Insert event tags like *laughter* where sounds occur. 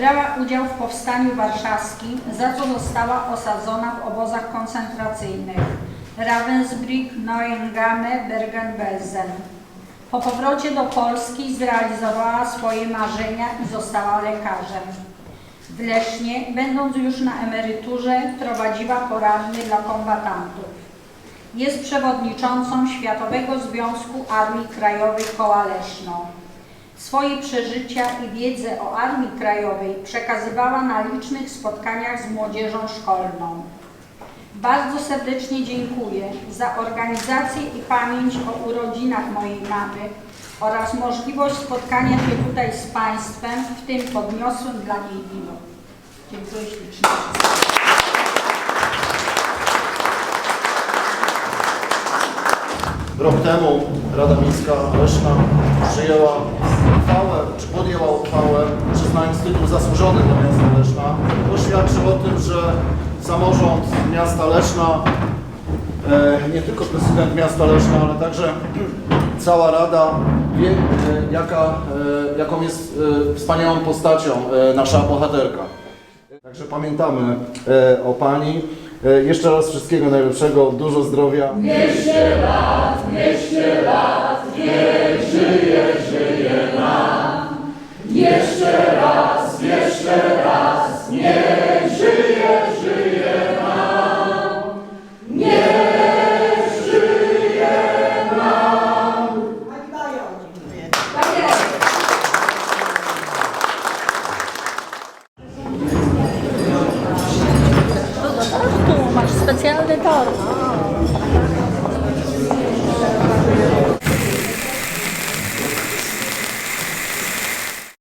Brała udział w powstaniu warszawskim, za co została osadzona w obozach koncentracyjnych Ravensbrück, Neuengamme, Bergen-Belsen. Po powrocie do Polski zrealizowała swoje marzenia i została lekarzem. W Lesznie, będąc już na emeryturze, prowadziła poradnie dla kombatantów. Jest przewodniczącą Światowego Związku Armii Krajowej Koła Leszno. Swoje przeżycia i wiedzę o Armii Krajowej przekazywała na licznych spotkaniach z młodzieżą szkolną. Bardzo serdecznie dziękuję za organizację i pamięć o urodzinach mojej mamy oraz możliwość spotkania się tutaj z Państwem, w tym podniosłym dla niej wino. Dziękuję ślicznie. Rok temu Rada Miejska Leszna przyjęła uchwałę, czy podjęła uchwałę przyznając tytuł zasłużony dla miasta Leszna. To świadczy o tym, że samorząd miasta Leszna, e, nie tylko prezydent miasta Leszna, ale także *clears throat* cała Rada wie, e, jaka, e, jaką jest wspaniałą postacią nasza bohaterka. Także pamiętamy o Pani. E, Jeszcze raz wszystkiego najlepszego, dużo zdrowia. Jeszcze raz, jeszcze raz, niech 得到的吗？